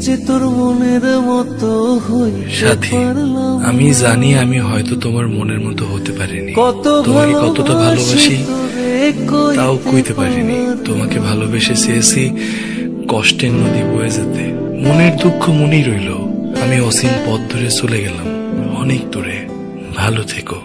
যে তোর মনের মতো সাথী আমি জানি আমি হয়তো তোমার মনের মতো হতে পারিনি। কত তোমাকে কতটা ভালোবাসি তাও কইতে পারিনি। তোমাকে ভালোবেসে চেয়েছি কষ্টের নদী বয়ে যেতে। মনের দুঃখ মনেই রইল। আমি অসীম পথ ধরে চলে গেলাম। অনেক দূরে। ভালো থেকো।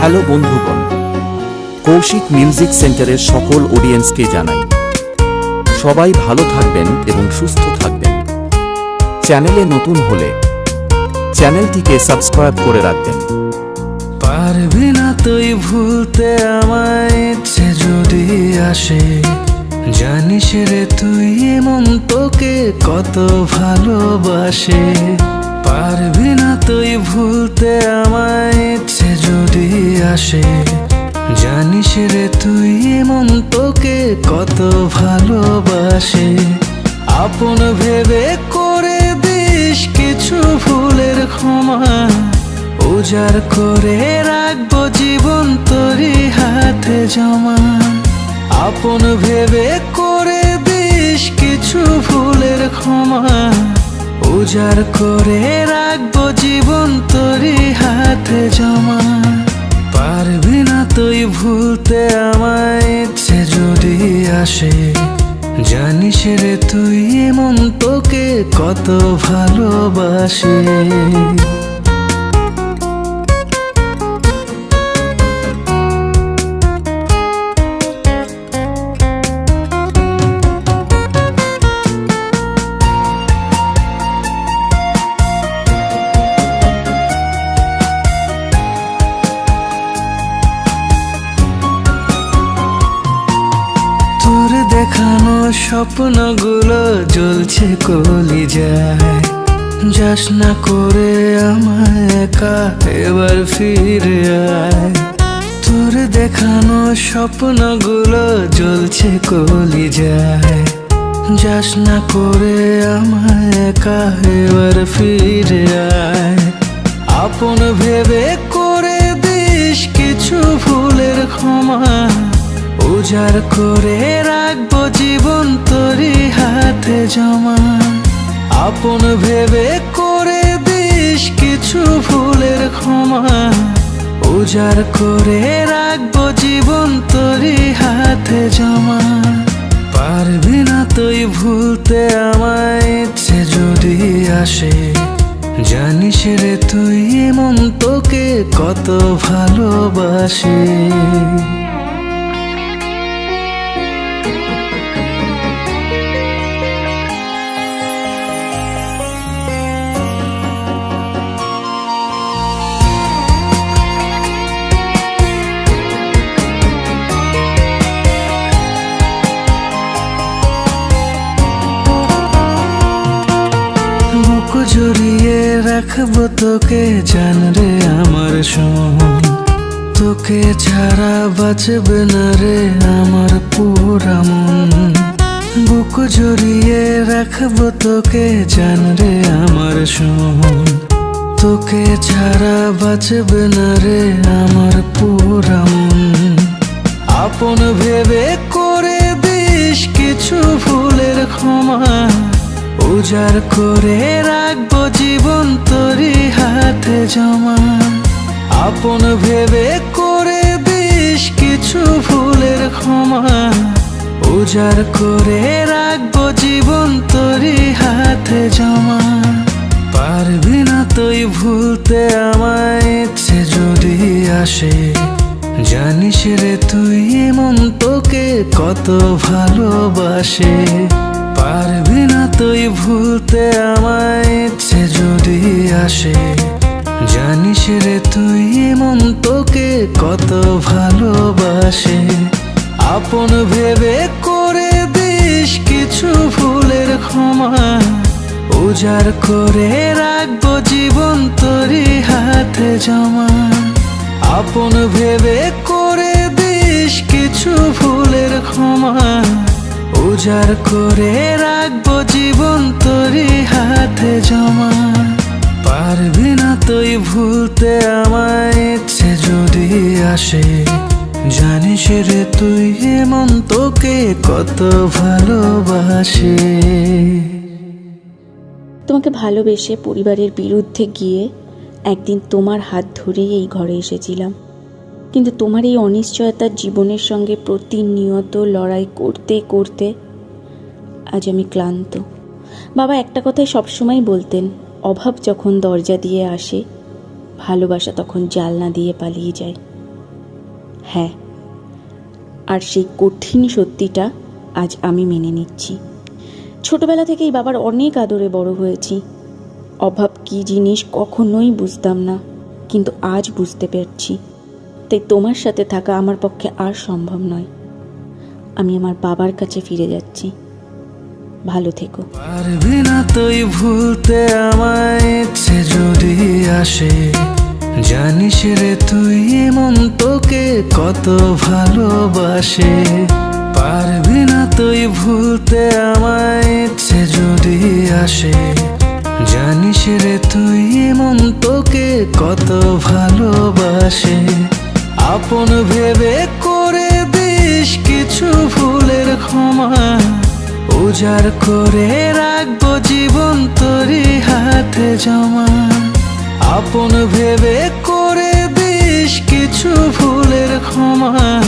হ্যালো বন্ধুগণ, কৌশিক মিউজিক সেন্টারের সকল অডিয়েন্সকে জানাই। সবাই ভালো থাকবেন এবং সুস্থ থাকবেন। চ্যানেলে নতুন হলে চ্যানেলটিকে সাবস্ক্রাইব করে রাখবেন। পারবি না তুই ভুলতে আমায় যদি আসে, জানিস রে তুই এমন তোকে কত ভালোবাসে। পারবি না তুই ভুলতে আমায় ইচ্ছে যদি আসে। জানিস রে তুই এমন তোকে কত ভালোবাসে। আপন ভেবে করে দিস কিছু ভুলের ক্ষমা। উজাড় করে রাখব জীবন তোরই হাতে জমা। আপন ভেবে করে দিস কিছু ভুলের ক্ষমা। উজাড় করে রাখব জীবন তোরই হাতে জমা। পারবি না তুই ভুলতে আমায়, ইচ্ছে যদি আসে। জানিস রে তুই এমন তোকে কত ভালোবাসে। স্বপ্নগুলো জ্বলছে কলি যায় যাস না করে আমায় একা এবার ফিরে আয়। তোর দেখানো স্বপ্নগুলো জ্বলছে কলি যায় যাস না করে আমায় একা এবার ফিরে আয়। আপন ভেবে করে দিস কিছু ভুলের ক্ষমা। উজাড় করে রাখব জীবন তোরই হাতে জমা। আপন ভেবে করে দিস কিছু ভুলের ক্ষমা। উজাড় করে রাখব জীবন তোরই হাতে জমা। পারবি না তুই ভুলতে আমায় ইচ্ছে যদি আসে। জানিস রে তুই এমন তোকে কত ভালোবাসে। রাখব তোকে জান রে আমার সোন তোকে ছাড়া বাঁচবে না রে আমার পুরা মন। বুক জড়িয়ে রাখব তোকে জান রে আমার সোন তোকে ছাড়া বাঁচবে না রে আমার পুরা মন। আপন ভেবে করে দিস কিছু ভুলের ক্ষমা। উজাড় করে রাখব জীবন তোরই হাতে জমা। আপন ভেবে করে দিস কিছু ভুলের ক্ষমা। উজাড় করে রাখব জীবন তোরই হাতে জমা। পারবি না তুই ভুলতে আমায় ইচ্ছে যদি আসে। জানিস রে তুই এমন তোকে কত ভালোবাসে। পারবি না তুই ভুলতে আমায়, ইচ্ছে যদি আসে, জানিস রে তুই এমন তোকে কত ভালোবাসে। আপন ভেবে করে দিস কিছু ভুলের ক্ষমা উজাড় করে রাখব জীবন তোরই হাতে জমা। আপন ভেবে করে দিস কিছু ভুলের ক্ষমা উজাড় করে রাখব জীবন তোরই হাতে জমা। পারবি না তুই ভুলতে আমায় ইচ্ছে যদি আসে। জানিস রে তুই এমন তোকে কত ভালোবাসে। তোমাকে ভালোবেসে পরিবারের বিরুদ্ধে গিয়ে একদিন তোমার হাত ধরেই এই ঘরে এসেছিলাম। কিন্তু তোমার এই অনিশ্চয়তার জীবনের সঙ্গে প্রতিনিয়ত লড়াই করতে করতে আজ আমি ক্লান্ত। বাবা একটা কথাই সবসময় বলতেন, অভাব যখন দরজা দিয়ে আসে, ভালোবাসা তখন জালনা দিয়ে পালিয়ে যায়। হ্যাঁ আর সেই কঠিন সত্যিটা আজ আমি মেনে নিচ্ছি। ছোটবেলা থেকেই বাবার অনেক আদরে বড় হয়েছি। অভাব কী জিনিস কখনোই বুঝতাম না, কিন্তু আজ বুঝতে পারছি। তাই তোমার সাথে থাকা আমার পক্ষে আর সম্ভব নয়। আমি আমার বাবার কাছে ফিরে যাচ্ছি। ভালো থেকো। পারবি না তুই ভুলতে আমায় ইচ্ছে যদি আসে, জানিস রে তুই এমন তোকে কত ভালোবাসে। পারবি না তুই ভুলতে আমায় ইচ্ছে যদি আসে, জানিস রে তুই এমন তোকে কত ভালোবাসে। আপন ভেবে করে দিস কিছু ভুলের ক্ষমা। উজাড় করে রাখব জীবন তোরই হাতে জমা। আপন ভেবে করে দিস কিছু ভুলের ক্ষমা।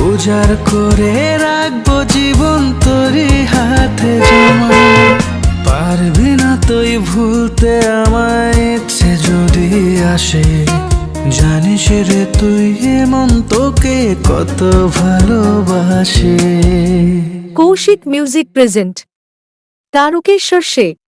উজাড় করে রাখব জীবন তোরই হাতে জমা। পারবি না তুই ভুলতে আমায় ইচ্ছে যদি আসে। জানিস রে তুই এমন তোকে কত ভালোবাসে। Kaushik music present. Tarakeswar Sheikh.